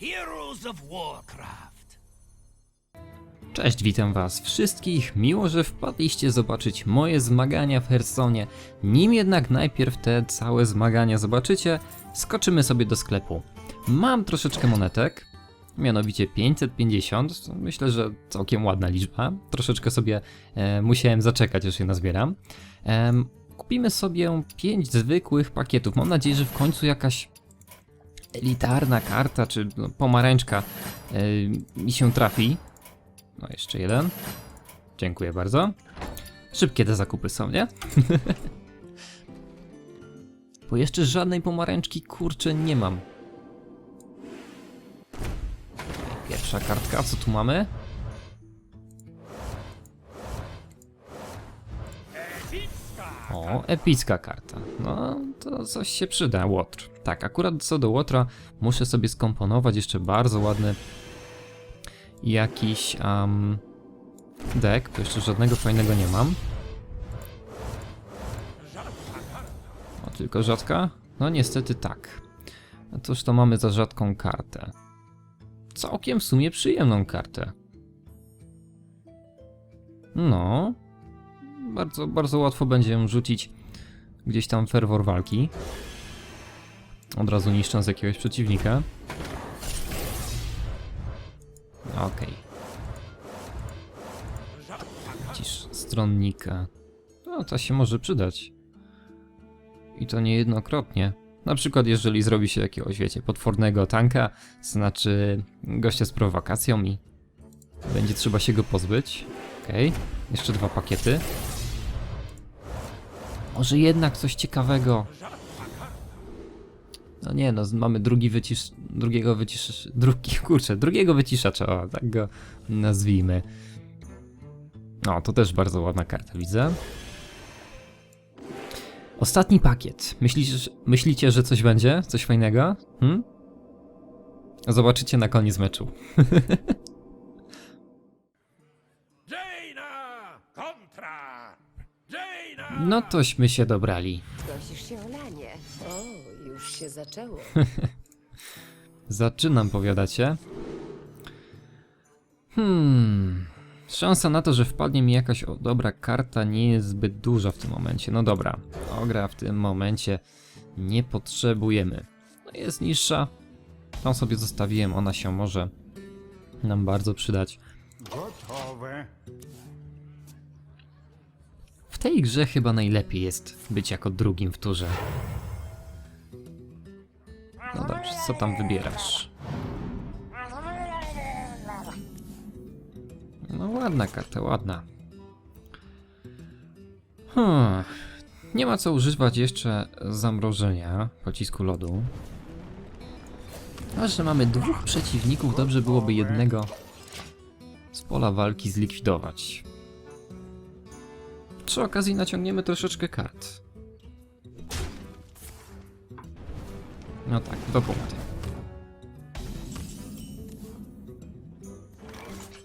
Heroes of Warcraft. Cześć, witam was wszystkich. Miło, że wpadliście zobaczyć moje zmagania w Hersonie. Nim jednak najpierw te całe zmagania zobaczycie, skoczymy sobie do sklepu. Mam troszeczkę monetek, mianowicie 550. Myślę, że całkiem ładna liczba. Troszeczkę sobie e, musiałem zaczekać, aż je nazbieram. Em, kupimy sobie 5 zwykłych pakietów. Mam nadzieję, że w końcu jakaś elitarna karta, czy no, pomarańczka e, mi się trafi. No, jeszcze jeden. Dziękuję bardzo. Szybkie te zakupy są, nie? Bo jeszcze żadnej pomarańczki, kurczę, nie mam. Pierwsza kartka, co tu mamy? O, epicka karta. No, to coś się przyda, Łotr. Tak, akurat co do Łotra, muszę sobie skomponować jeszcze bardzo ładny jakiś um, deck, bo jeszcze żadnego fajnego nie mam. O, tylko rzadka? No niestety tak. A cóż to mamy za rzadką kartę? Całkiem w sumie przyjemną kartę. No. Bardzo, bardzo łatwo będzie rzucić gdzieś tam ferwor walki. Od razu niszcząc jakiegoś przeciwnika. Okej. Widzisz, stronnika. No, to się może przydać. I to niejednokrotnie. Na przykład, jeżeli zrobi się jakiegoś, wiecie, potwornego tanka, znaczy gościa z prowokacją i będzie trzeba się go pozbyć. Okej, jeszcze dwa pakiety. Może jednak coś ciekawego. No nie, no mamy drugi wycisz... drugiego wycisz... drugi, kurczę, drugiego wyciszacza, o, tak go nazwijmy. O, to też bardzo ładna karta, widzę. Ostatni pakiet. Myślisz, myślicie, że coś będzie? Coś fajnego? Hmm? Zobaczycie na koniec meczu. No tośmy się dobrali. Prosisz się o lanie. O, już się zaczęło. Zaczynam, powiadacie? Hmm. Szansa na to, że wpadnie mi jakaś o, dobra karta nie jest zbyt duża w tym momencie. No dobra, ogra w tym momencie nie potrzebujemy. No jest niższa. Tą sobie zostawiłem, ona się może nam bardzo przydać. Tej grze chyba najlepiej jest być jako drugim w turze. No dobrze, co tam wybierasz? No ładna karta, ładna. Hmm. Nie ma co używać jeszcze zamrożenia pocisku lodu. A że mamy dwóch przeciwników, dobrze byłoby jednego z pola walki zlikwidować. Przy okazji naciągniemy troszeczkę kart. No tak, dwa punkty.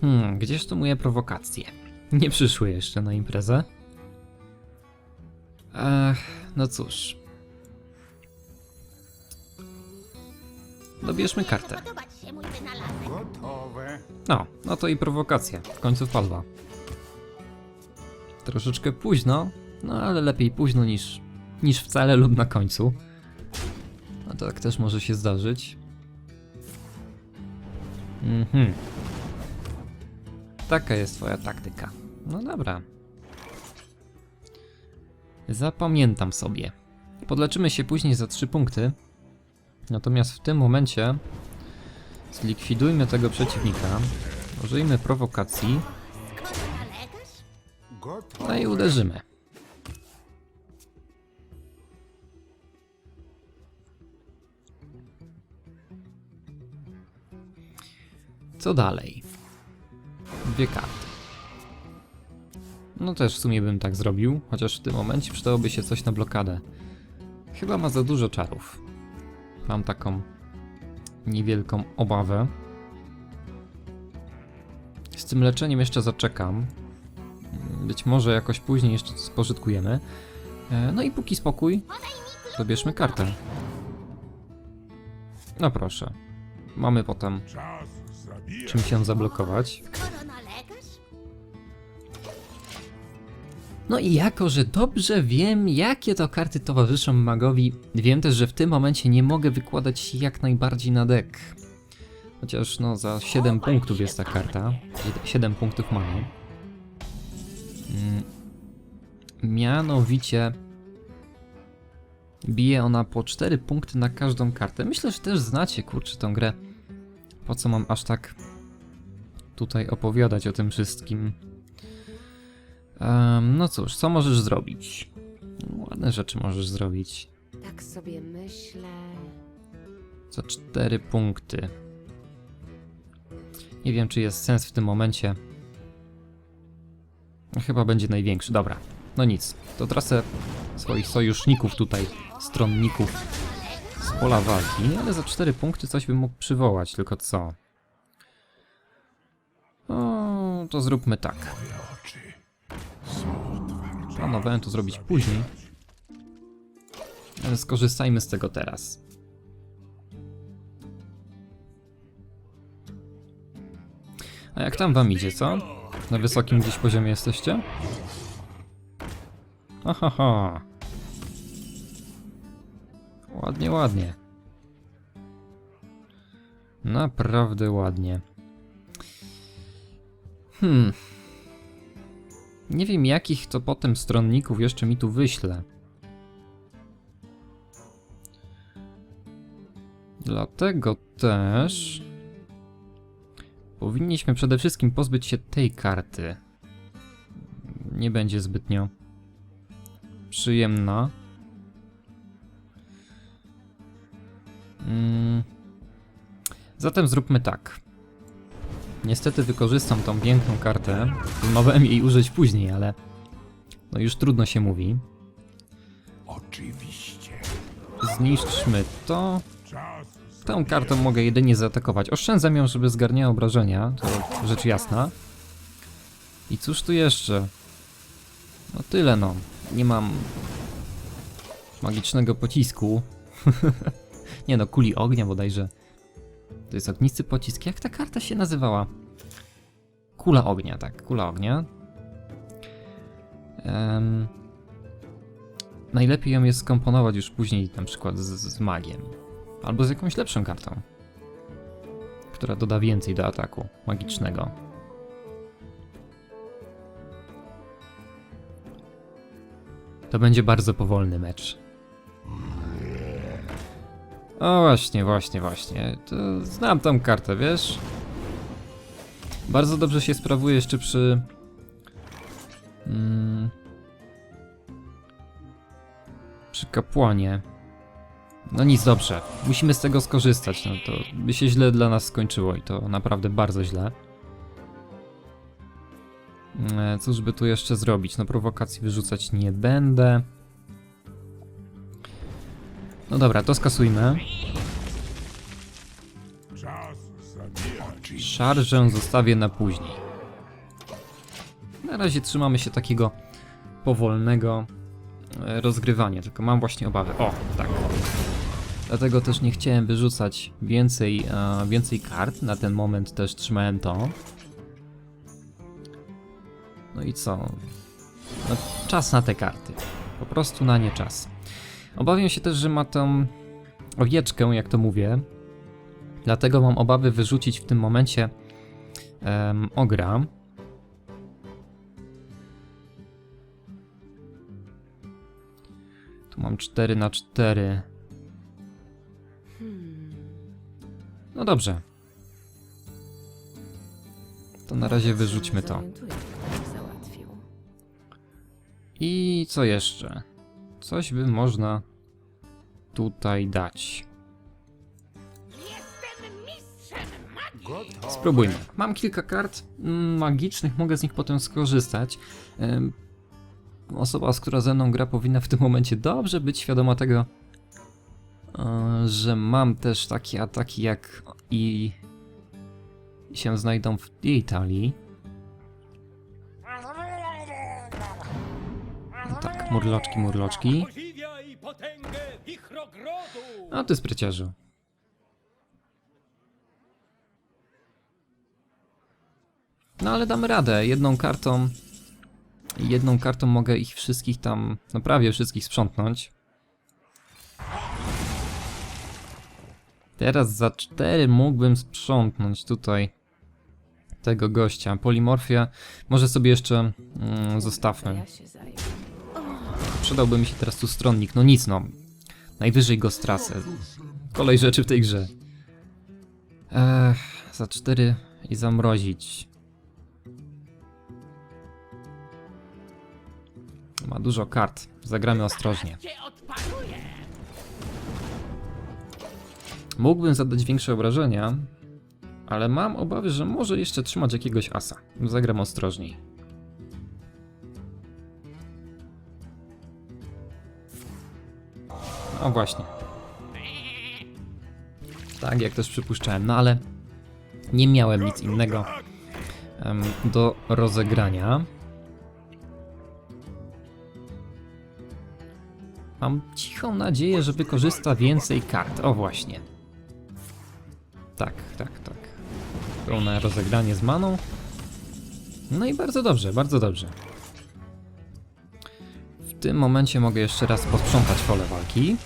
Hmm, gdzież tu moje prowokacje? Nie przyszły jeszcze na imprezę. Ech, no cóż. Dobierzmy kartę. Gotowe. No, no to i prowokacja. W końcu wpadła. Troszeczkę późno, no ale lepiej późno niż, niż wcale lub na końcu. A tak też może się zdarzyć. Mhm. Taka jest twoja taktyka. No dobra. Zapamiętam sobie. Podleczymy się później za 3 punkty. Natomiast w tym momencie zlikwidujmy tego przeciwnika. Użyjmy prowokacji. No i uderzymy. Co dalej? Dwie karty. No też w sumie bym tak zrobił, chociaż w tym momencie przydałoby się coś na blokadę. Chyba ma za dużo czarów. Mam taką niewielką obawę. Z tym leczeniem jeszcze zaczekam. Być może jakoś później jeszcze to spożytkujemy. E, No i póki spokój, dobierzmy kartę. No proszę. mamy potem czym się zablokować. No i jako, że dobrze wiem, jakie to karty towarzyszą magowi, wiem też, że w tym momencie nie mogę wykładać się jak najbardziej na deck. Chociaż no za 7 punktów jest ta karta. 7 punktów mamy. Mianowicie bije ona po 4 punkty na każdą kartę. Myślę, że też znacie, kurczę, tą grę. Po co mam aż tak tutaj opowiadać o tym wszystkim? Em, no cóż, co możesz zrobić? Ładne rzeczy możesz zrobić. Tak sobie myślę. Za 4 punkty. Nie wiem, czy jest sens w tym momencie. Chyba będzie największy. Dobra, no nic. To tracę swoich sojuszników tutaj, stronników z pola walki, ale za 4 punkty coś bym mógł przywołać, tylko co? O, to zróbmy tak. Planowałem to zrobić później, ale skorzystajmy z tego teraz. A jak tam wam idzie, co? Na wysokim gdzieś poziomie jesteście? Ahaha. Ładnie, ładnie. Naprawdę ładnie. Hmm. Nie wiem jakich to potem stronników jeszcze mi tu wyślę. Dlatego też powinniśmy przede wszystkim pozbyć się tej karty. Nie będzie zbytnio przyjemna. Mm. Zatem zróbmy tak. Niestety wykorzystam tą piękną kartę. Planowałem jej użyć później, ale no już trudno się mówi. Oczywiście. Zniszczmy to. Tą kartą mogę jedynie zaatakować. Oszczędzam ją, żeby zgarniała obrażenia, to rzecz jasna. I cóż tu jeszcze? No tyle no. Nie mam magicznego pocisku. Nie no, kuli ognia bodajże. To jest ognisty pocisk. Jak ta karta się nazywała? Kula ognia, tak, kula ognia. Em, najlepiej ją jest skomponować już później, na przykład z, z magiem. Albo z jakąś lepszą kartą, która doda więcej do ataku magicznego. To będzie bardzo powolny mecz. O właśnie, właśnie, właśnie. To znam tą kartę, wiesz? Bardzo dobrze się sprawuje jeszcze przy... Mm, przy kapłanie. No nic, dobrze. Musimy z tego skorzystać. No to by się źle dla nas skończyło i to naprawdę bardzo źle. E, Cóż by tu jeszcze zrobić? No prowokacji wyrzucać nie będę. No dobra, to skasujmy. Szarżę zostawię na później. Na razie trzymamy się takiego powolnego e, rozgrywania, tylko mam właśnie obawy. O, tak. Dlatego też nie chciałem wyrzucać więcej, e, więcej kart. Na ten moment też trzymałem to. No i co? No, czas na te karty. Po prostu na nie czas. Obawiam się też, że ma tą owieczkę, jak to mówię. Dlatego mam obawy wyrzucić w tym momencie em, ogra. Tu mam 4 na 4. No dobrze. To na razie wyrzućmy to. I co jeszcze? Coś by można tutaj dać. Spróbujmy. Mam kilka kart mm, magicznych, mogę z nich potem skorzystać. Osoba, z która ze mną gra, powinna w tym momencie dobrze być świadoma tego, e, że mam też takie ataki jak i się znajdą w jej talii. Murloczki, murloczki. A ty spryciarzu. No ale damy radę. Jedną kartą... Jedną kartą mogę ich wszystkich tam... No prawie wszystkich sprzątnąć. Teraz za cztery mógłbym sprzątnąć tutaj tego gościa. Polimorfia może sobie jeszcze mm, zostawmy. Przydałby mi się teraz tu stronnik. No nic no. Najwyżej go stracę. Kolej rzeczy w tej grze. Ech, za cztery i zamrozić. Ma dużo kart. Zagramy ostrożnie. Mógłbym zadać większe obrażenia, ale mam obawy, że może jeszcze trzymać jakiegoś asa. Zagram ostrożniej. O właśnie. Tak, jak też przypuszczałem, no ale nie miałem nic innego em, do rozegrania. Mam cichą nadzieję, że wykorzysta więcej kart. O właśnie. Tak, tak, tak. Pełne rozegranie z maną. No i bardzo dobrze, bardzo dobrze. W tym momencie mogę jeszcze raz posprzątać pole walki.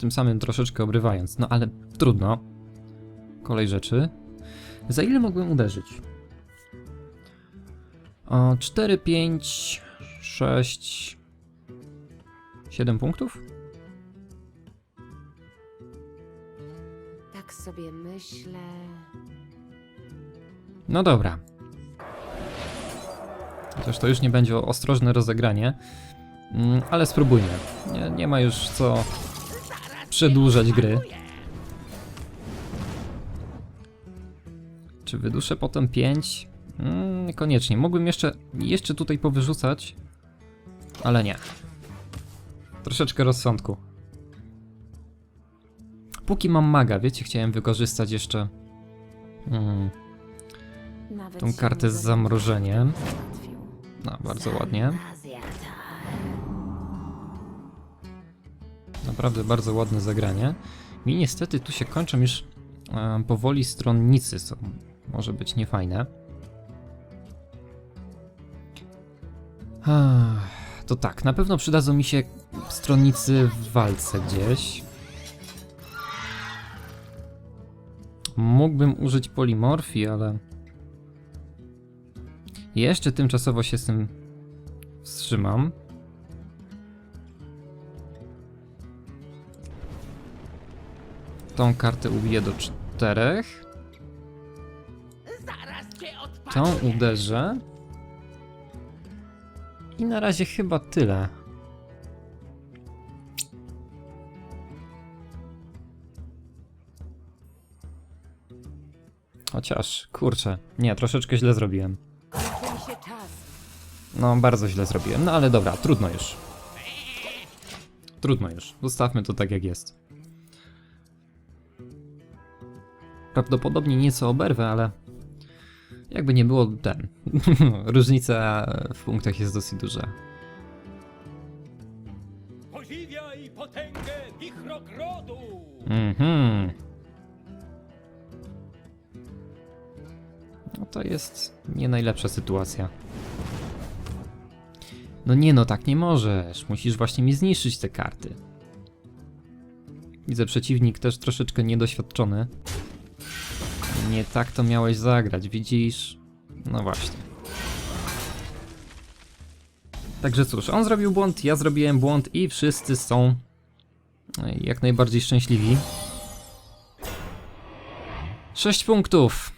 Tym samym troszeczkę obrywając, no ale trudno. Kolej rzeczy. Za ile mogłem uderzyć? O, 4, 5, 6, 7 punktów? Tak sobie myślę. No dobra. Chociaż to już nie będzie ostrożne rozegranie, mm, ale spróbujmy. Nie, nie ma już co przedłużać gry. Czy wyduszę potem 5? Mm, niekoniecznie. Mógłbym jeszcze, jeszcze tutaj powyrzucać, ale nie. Troszeczkę rozsądku. Póki mam maga, wiecie, chciałem wykorzystać jeszcze mm, tą kartę z zamrożeniem. No, bardzo ładnie. Naprawdę bardzo ładne zagranie. Mi niestety tu się kończą już e, powoli stronnicy, co może być niefajne. To tak, na pewno przydadzą mi się stronnicy w walce gdzieś. Mógłbym użyć polimorfii, ale jeszcze tymczasowo się z tym wstrzymam. Tą kartę ubiję do czterech. Tą uderzę. I na razie chyba tyle. Chociaż, kurczę, nie, troszeczkę źle zrobiłem. No, bardzo źle zrobiłem, no ale dobra, trudno już. Trudno już, zostawmy to tak jak jest. Prawdopodobnie nieco oberwę, ale jakby nie było ten. Różnica w punktach jest dosyć duża. Podziwiaj potęgę wichrogrodu! Mhm. No to jest nie najlepsza sytuacja. No nie no, tak nie możesz. Musisz właśnie mi zniszczyć te karty. Widzę przeciwnik też troszeczkę niedoświadczony. Nie tak to miałeś zagrać, widzisz? No właśnie. Także cóż, on zrobił błąd, ja zrobiłem błąd i wszyscy są jak najbardziej szczęśliwi. 6 punktów.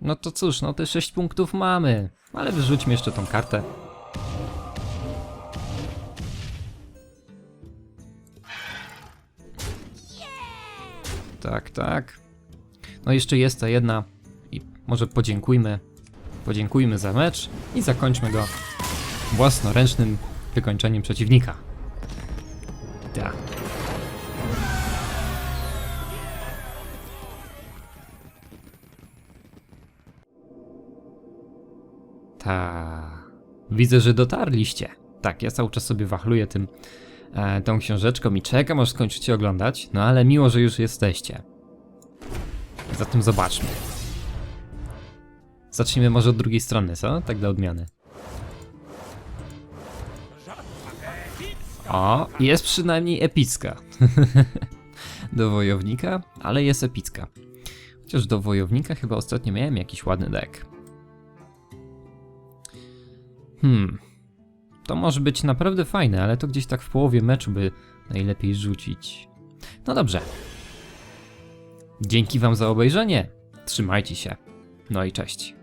No to cóż, no te 6 punktów mamy. Ale wyrzućmy jeszcze tą kartę. Tak, tak. No jeszcze jest ta jedna. I może podziękujmy. Podziękujmy za mecz i zakończmy go własnoręcznym wykończeniem przeciwnika. Tak. Ta. Widzę, że dotarliście. Tak, ja cały czas sobie wachluję tym, tą książeczką i czekam, aż skończycie oglądać. No ale miło, że już jesteście. Zatem zobaczmy. Zacznijmy może od drugiej strony, co? Tak dla odmiany. O, jest przynajmniej epicka. do wojownika, ale jest epicka. Chociaż do wojownika chyba ostatnio miałem jakiś ładny deck. Hmm. To może być naprawdę fajne, ale to gdzieś tak w połowie meczu by najlepiej rzucić. No dobrze. Dzięki Wam za obejrzenie. Trzymajcie się. No i cześć.